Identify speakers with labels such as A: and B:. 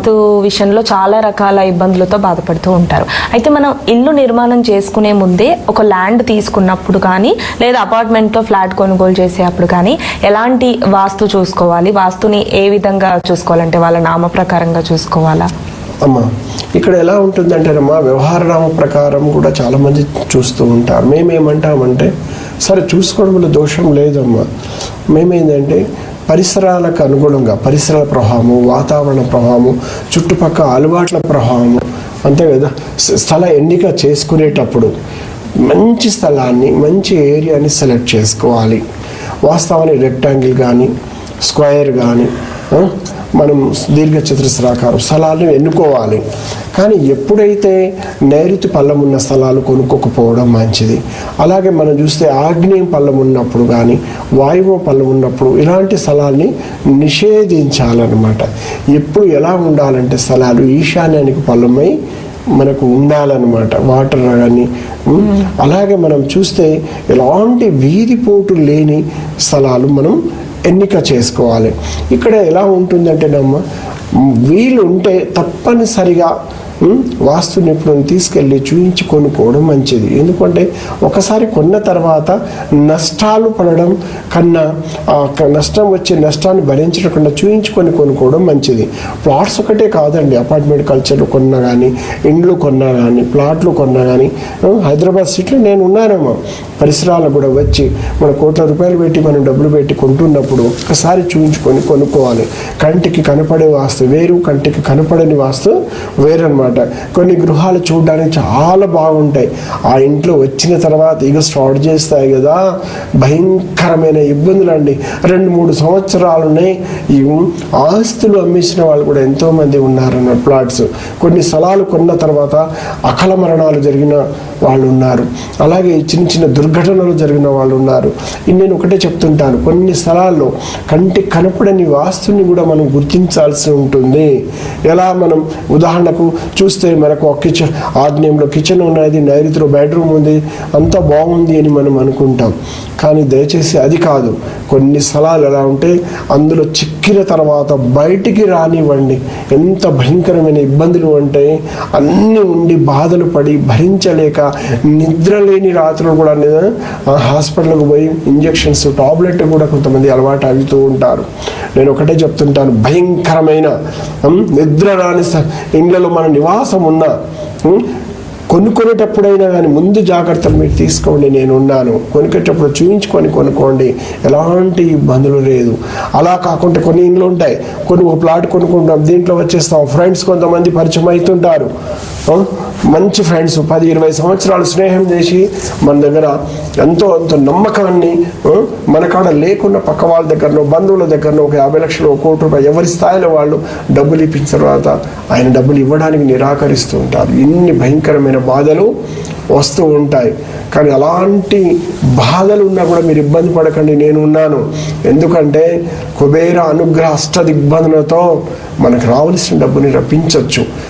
A: వాస్తు విషయంలో చాలా రకాల ఇబ్బందులతో బాధపడుతూ ఉంటారు. అయితే మనం ఇల్లు నిర్మాణం చేసుకునే ముందే ఒక ల్యాండ్ తీసుకున్నప్పుడు కానీ లేదా అపార్ట్మెంట్లో ఫ్లాట్ కొనుగోలు చేసేటప్పుడు కానీ ఎలాంటి వాస్తు చూసుకోవాలి? వాస్తుని ఏ విధంగా చూసుకోవాలంటే వాళ్ళ నామ ప్రకారంగా చూసుకోవాలా?
B: అమ్మా ఇక్కడ ఎలా ఉంటుందంటేనమ్మా వ్యవహార నామ ప్రకారం కూడా చాలామంది చూస్తూ ఉంటారు. మేమేమంటామంటే సరే చూసుకోవడంలో దోషం లేదమ్మా. మేమేంటంటే పరిసరాలకు అనుగుణంగా పరిసరాల ప్రభావము వాతావరణ ప్రభావము చుట్టుపక్కల అలవాట్ల ప్రభావము అంతే కదా? స్థల ఎన్నిక చేసుకునేటప్పుడు మంచి స్థలాన్ని మంచి ఏరియాని సెలెక్ట్ చేసుకోవాలి. వాస్తవాన్ని రెక్టాంగిల్ కానీ స్క్వేర్ కానీ మనం దీర్ఘ చతురస్రాకారం స్థలాలను ఎన్నుకోవాలి. కానీ ఎప్పుడైతే నైరుతి పల్లం ఉన్న స్థలాలు కొనుక్కోకపోవడం మంచిది. అలాగే మనం చూస్తే ఆగ్నేయం పల్లం ఉన్నప్పుడు కానీ వాయువు పల్లం ఉన్నప్పుడు ఇలాంటి స్థలాల్ని నిషేధించాలన్నమాట. ఎప్పుడు ఎలా ఉండాలంటే స్థలాలు ఈశాన్యానికి పల్లమై మనకు ఉండాలన్నమాట. వాటర్ కానీ అలాగే మనం చూస్తే ఎలాంటి వీధిపోటు లేని స్థలాలు మనం ఎన్నిక చేసుకోవాలి. ఇక్కడ ఎలా ఉంటుందంటేనమ్మ వీలు ఉంటే తప్పనిసరిగా వాస్తు నిపుణుని తీసుకెళ్ళి చూయించి కొనుక్కోవడం మంచిది. ఎందుకంటే ఒకసారి కొన్న తర్వాత నష్టాలు పడడం కన్నా ఆ నష్టం వచ్చే నష్టాన్ని భరించకుండా చూయించుకొని కొనుక్కోవడం మంచిది. ప్లాట్స్ ఒకటే కాదండి అపార్ట్మెంట్ కల్చర్లు కొన్నా కానీ ఇండ్లు కొన్నా కానీ ప్లాట్లు కొన్నా కానీ హైదరాబాద్ సిటీలో నేను ఉన్నానేమో. పరిసరాలకు కూడా వచ్చి మన కోట్ల రూపాయలు పెట్టి మనం డబ్బులు పెట్టి కొంటున్నప్పుడు ఒక్కసారి చూయించుకొని కొనుక్కోవాలి. కంటికి కనపడే వాస్తు వేరు కంటికి కనపడని వాస్తు అనమాట కొన్ని గృహాలు చూడడానికి చాలా బాగుంటాయి. ఆ ఇంట్లో వచ్చిన తర్వాత ఇక స్టార్ట్ చేస్తాయి కదా. భయంకరమైన ఇబ్బందులు అండి రెండు మూడు సంవత్సరాలు ఉన్నాయి. ఈ ఆస్తులు అమ్మేసిన వాళ్ళు కూడా ఎంతోమంది ఉన్నారన్న ప్లాట్స్. కొన్ని స్థలాలు కొన్న తర్వాత అకల మరణాలు జరిగిన వాళ్ళు ఉన్నారు. అలాగే చిన్న చిన్న దుర్ఘటనలు జరిగిన వాళ్ళు ఉన్నారు. నేను ఒకటే చెప్తుంటాను. కొన్ని స్థలాల్లో కంటి కనపడని వాస్తుని కూడా మనం గుర్తించాల్సి ఉంటుంది. ఎలా మనం ఉదాహరణకు చూస్తే మనకు ఒక కిచెన్ ఆగ్నేయంలో కిచెన్ ఉన్నది నైరుతిలో బెడ్రూమ్ ఉంది అంతా బాగుంది అని మనం అనుకుంటాం. కానీ దయచేసి అది కాదు. కొన్ని స్థలాలు ఎలా ఉంటే అందులో ఎక్కిన తర్వాత బయటికి రానివ్వండి. ఎంత భయంకరమైన ఇబ్బందులు అంటే అన్నీ ఉండి బాధలు పడి భరించలేక నిద్ర లేని రాత్రులు కూడా ని- హాస్పిటల్కి పోయి ఇంజెక్షన్స్ టాబ్లెట్ కూడా కొంతమంది అలవాటు అవుతూ ఉంటారు. నేను ఒకటే చెప్తుంటాను భయంకరమైన నిద్ర రాని ఇండ్లలో మన నివాసం ఉన్న కొనుక్కునేటప్పుడైనా కానీ ముందు జాగ్రత్తలు మీరు తీసుకోండి నేను ఉన్నాను కొనుక్కేటప్పుడు చూపించుకొని కొనుక్కోండి. ఎలాంటి ఇబ్బందులు లేదు. అలా కాకుండా కొన్ని ఇండ్లు ఉంటాయి. కొన్ని ప్లాట్ కొనుక్కుంటాం దీంట్లో వచ్చేస్తాం. ఫ్రెండ్స్ కొంతమంది పరిచయం అవుతుంటారు. మంచి ఫ్రెండ్స్ పది ఇరవై సంవత్సరాలు స్నేహం చేసి మన దగ్గర ఎంతో ఎంతో నమ్మకాన్ని మన కాడ లేకుండా పక్క వాళ్ళ దగ్గరనో బంధువుల దగ్గరనో ఒక యాభై లక్షలు ఒక కోటి రూపాయలు ఎవరి స్థాయిలో వాళ్ళు డబ్బులు ఇప్పించిన తర్వాత ఆయన డబ్బులు ఇవ్వడానికి నిరాకరిస్తూ ఉంటారు. ఇన్ని భయంకరమైన బాధలు వస్తూ ఉంటాయి. కానీ అలాంటి బాధలు ఉన్నా కూడా మీరు ఇబ్బంది పడకండి నేను ఉన్నాను ఎందుకంటే కుబేర అనుగ్రహ అష్ట దిగ్బంధనతో మనకు రావాల్సిన డబ్బుని రప్పించవచ్చు